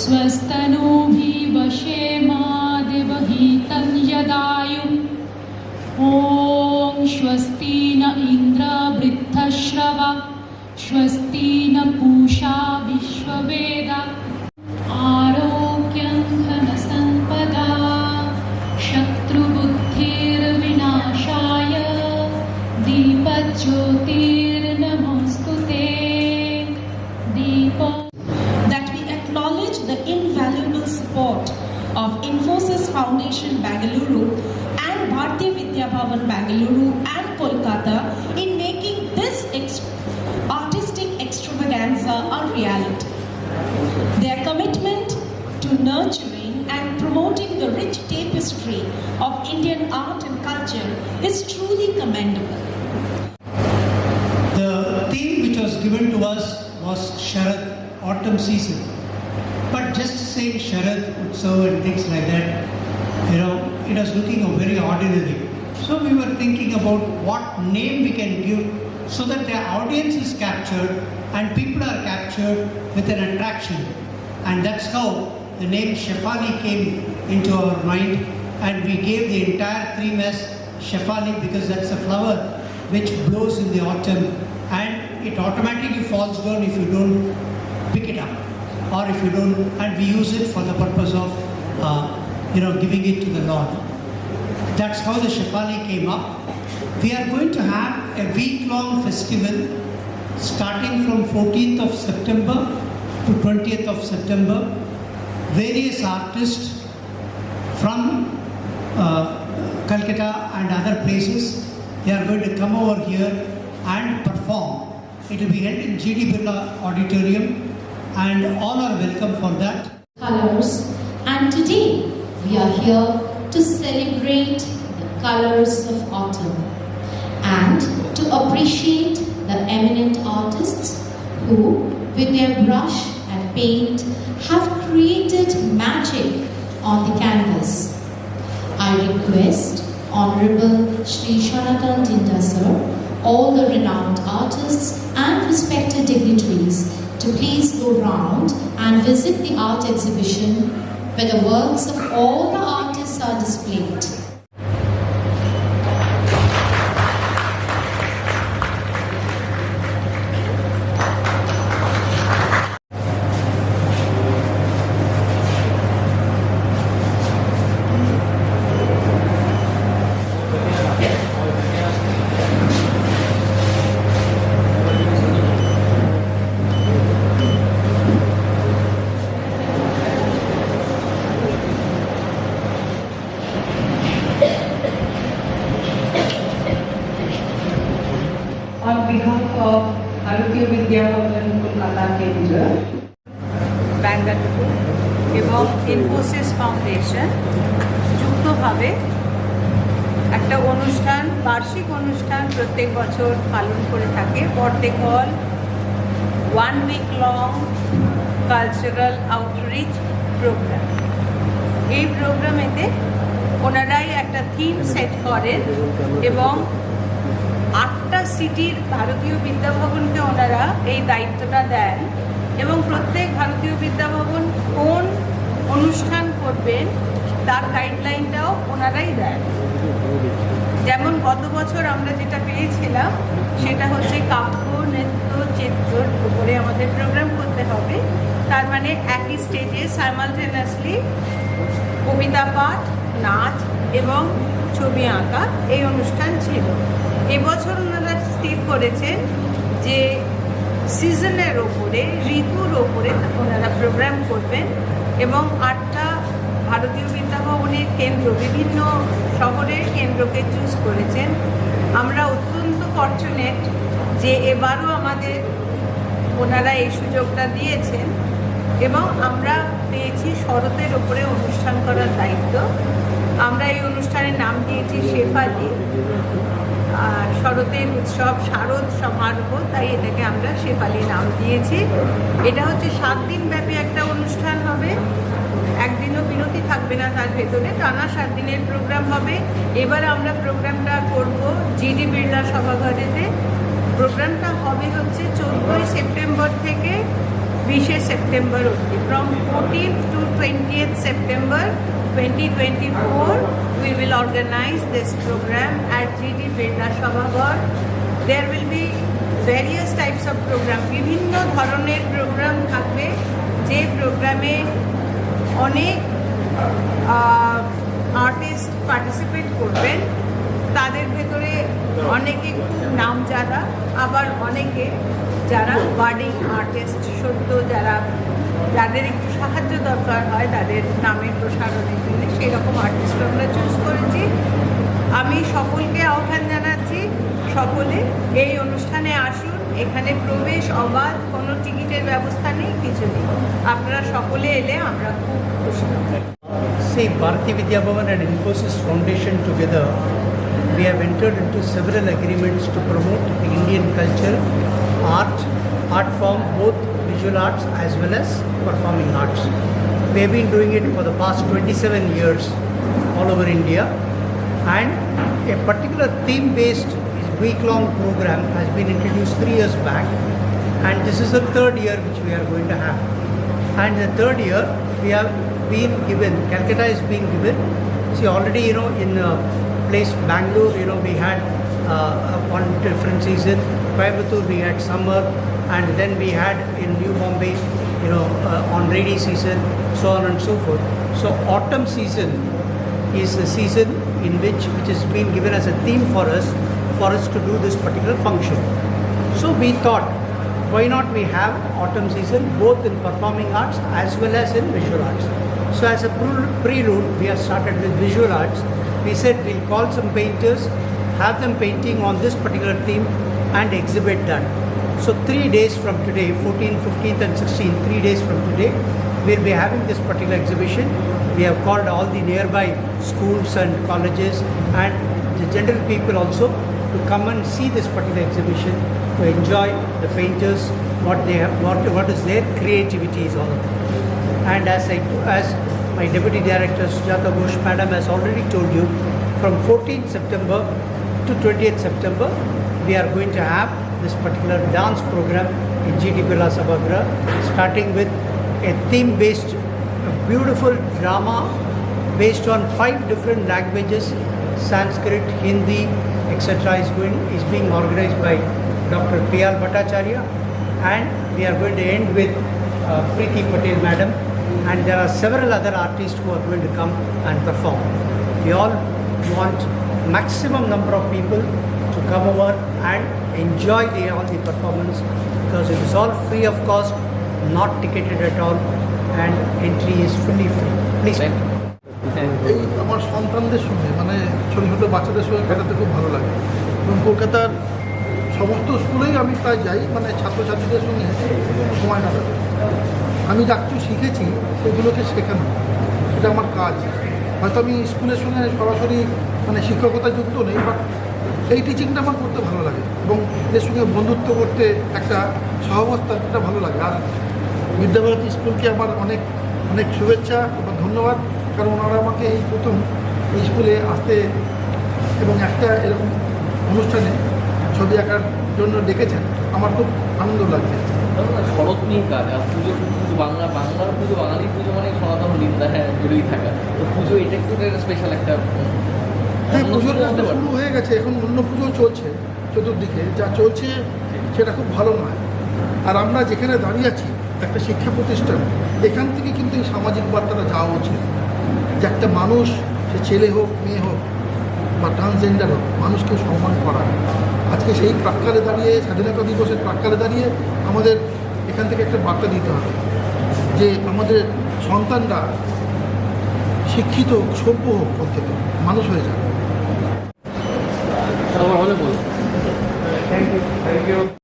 स्वस्तनूभिवशेमा देवहितं यदायुः ॐ स्वस्ति न इन्द्रवृद्धश्रवा पूषा विश्ववेदा Bangalore and Kolkata in making this ex- artistic extravaganza a reality. Their commitment to nurturing and promoting the rich tapestry of Indian art and culture is truly commendable. The theme which was given to us was Sharad, autumn season. But just saying Sharad, Utsav and things like that, you know, it was looking a very ordinary. So we were thinking about what name we can give so that the audience is captured and people are captured with an attraction. And that's how the name Shefali came into our mind and we gave the entire theme as Shefali because that's a flower which blows in the autumn and it automatically falls down if you don't pick it up or if you don't and we use it for the purpose of uh, you know giving it to the Lord. That's how the Shefali came up. We are going to have a week-long festival starting from 14th of September to 20th of September. Various artists from uh, Calcutta and other places, they are going to come over here and perform. It will be held in GD Birla Auditorium and all are welcome for that. colors and today we are here to celebrate the colors of autumn and to appreciate the eminent artists who with their brush and paint have created magic on the canvas. I request Honorable Sri Shonatan Tinda sir, all the renowned artists and respected dignitaries to please go round and visit the art exhibition where the works of all the artists are displayed. এবং Infosys foundation যুক্তভাবে একটা অনুষ্ঠান, বার্ষিক অনুষ্ঠান প্রত্যেক বছর পালন করে থাকে। বর্তে call one week long cultural outreach programme এই প্রোগ্রামেতে ওনারাই একটা থিম সেট করেন এবং আটটা সিটির ভারতীয় বিদ্যাভবনকে ওনারা এই দায়িত্বটা দেন। এবং প্রত্যেক ভারতীয় বিদ্যাভবন কোন অনুষ্ঠান করবেন, তার গাইডলাইনটাও ওনারাই দেন। যেমন গত বছর আমরা যেটা পেয়েছিলাম, সেটা হচ্ছে কাব্য, নৃত্য চিত্রর উপরে আমাদের প্রোগ্রাম করতে হবে। তার মানে একই স্টেজে সাইমালটেনাসলি কবিতা পাঠ, নাচ এবং ছবি আঁকা এই অনুষ্ঠান ছিল। এবছর ওনারা স্থির করেছেন যে সিজনের ওপরে, ঋতুর ওপরে ওনারা প্রোগ্রাম করবেন এবং আটটা ভারতীয় বিদ্যাভবনের কেন্দ্র, বিভিন্ন শহরের কেন্দ্রকে চুজ করেছেন। আমরা অত্যন্ত ফর্চুনেট যে এবারও আমাদের ওনারা এই সুযোগটা দিয়েছেন এবং আমরা পেয়েছি শরতের ওপরে অনুষ্ঠান করার দায়িত্ব। আমরা এই অনুষ্ঠানের নাম দিয়েছি শেফালি। শরতের উৎসব, শারদ সমারোহ, তাই এটাকে আমরা শেফালি নাম দিয়েছি। এটা হচ্ছে সাত দিন ব্যাপী একটা অনুষ্ঠান হবে। একদিনও বিরতি থাকবে না তার ভেতরে, টানা সাত দিনের প্রোগ্রাম হবে। এবার আমরা প্রোগ্রামটা করব জিডি বিড়লা সভাঘরেতে। প্রোগ্রামটা হবে হচ্ছে চোদ্দোই সেপ্টেম্বর থেকে বিশে সেপ্টেম্বর অবধি from fourteen to twentieth September twenty twenty four we will organise this programme at GD Birla Sabhaghar there will be various types of programme বিভিন্ন ধরনের প্রোগ্রাম থাকবে। যে প্রোগ্রামে অনেক আর্টিস্ট পার্টিসিপেট করবেন। তাদের ভেতরে অনেকে খুব নামজাদা আবার অনেকে যারা বার্ডিং আর্টিস্ট সদ্য যারা যাদের একটু সাহায্য দরকার হয় তাদের নামের প্রসারণের জন্য সেই রকম আর্টিস্ট আমরা চুজ করেছি আমি সকলকে আহ্বান জানাচ্ছি সকলে এই অনুষ্ঠানে আসুন এখানে প্রবেশ অবাধ কোনো টিকিটের ব্যবস্থা নেই কিছু নেই আপনারা সকলে এলে আমরা খুব খুশি See, Bharati Vidya Bhavan and Infosys Foundation together, we have entered into several agreements to promote the Indian culture, art, art form, both visual arts as well as performing arts. We have been doing it for the past 27 years all over India, and a particular theme-based week-long program has been introduced three years back, and this is the third year which we are going to have. And the third year, we have been given, Calcutta is being given. See, already, you know, in place Bangalore, you know, we had uh, one different season. Coimbatore, we had summer. And then we had in New Bombay, you know, uh, on rainy season, so on and so forth. So, autumn season is the season in which, which has been given as a theme for us, for us to do this particular function. So we thought, why not we have autumn season both in performing arts as well as in visual arts. So as a prelude, we have started with visual arts. We said we'll call some painters, have them painting on this particular theme and exhibit that. So three days from today, 14th, 15th and 16th, three days from today, we'll be having this particular exhibition. We have called all the nearby schools and colleges and the general people also to come and see this particular exhibition, to enjoy the painters, what they have, what, what is their creativity is all about. And as I, as my deputy director Sujata Ghosh madam has already told you, from 14th September to 20th September, we are going to have this particular dance program in GD Sabhagra, starting with a theme-based, beautiful drama based on five different languages, Sanskrit, Hindi, etc. is going is being organized by Dr. P.R. Bhattacharya, and we are going to end with uh, Preeti Patel madam, and there are several other artists who are going to come and perform. We all want maximum number of people to come over and enjoy the, all the performance because it is all free of cost, not ticketed at all, and entry is fully free. Please. এই আমার সন্তানদের সঙ্গে মানে ছোটো ছোটো বাচ্চাদের সঙ্গে কাটাতে খুব ভালো লাগে এবং কলকাতার সমস্ত স্কুলেই আমি প্রায় যাই মানে ছাত্রছাত্রীদের সঙ্গে সময় কাটাতে আমি যা কিছু শিখেছি সেগুলোকে শেখানো এটা আমার কাজ হয়তো আমি স্কুলের সঙ্গে সরাসরি মানে শিক্ষকতা যুক্ত নেই বাট এই টিচিংটা আমার করতে ভালো লাগে এবং এদের সঙ্গে বন্ধুত্ব করতে একটা সহাবস্থান এটা ভালো লাগে। আর বিদ্যাভারতী স্কুলকে আমার অনেক অনেক শুভেচ্ছা এবং ধন্যবাদ, কারণ ওনারা আমাকে এই প্রথম এই স্কুলে আসতে এবং একটা এরকম অনুষ্ঠানে ছবি আঁকার জন্য ডেকেছেন। আমার খুব আনন্দ লাগছে। শরৎ নিয়ে কাজ, আর পুজো পুজো বাংলা, বাংলার পুজো বাঙালি পুজো মানে সনাতন নিন্দা হ্যাঁ জুড়েই থাকা। তো পুজো এটা একটু স্পেশাল একটা হ্যাঁ পুজোর পুজো কাজটা শুরু হয়ে গেছে এখন অন্য পুজো চলছে চতুর্দিকে। যা চলছে সেটা খুব ভালো নয়। আর আমরা যেখানে দাঁড়িয়ে আছি একটা শিক্ষা প্রতিষ্ঠান এখান থেকে কিন্তু এই সামাজিক বার্তাটা যাওয়া উচিত। যে একটা মানুষ সে ছেলে হোক মেয়ে হোক বা ট্রান্সজেন্ডার হোক মানুষকে সম্মান করা। আজকে সেই প্রাক্কালে দাঁড়িয়ে স্বাধীনতা দিবসের প্রাক্কালে দাঁড়িয়ে আমাদের এখান থেকে একটা বার্তা দিতে হবে। যে আমাদের সন্তানরা শিক্ষিত সভ্য হোক প্রত্যেকে মানুষ হয়ে যাবে আমার অনেক থ্যাংক ইউ থ্যাংক ইউ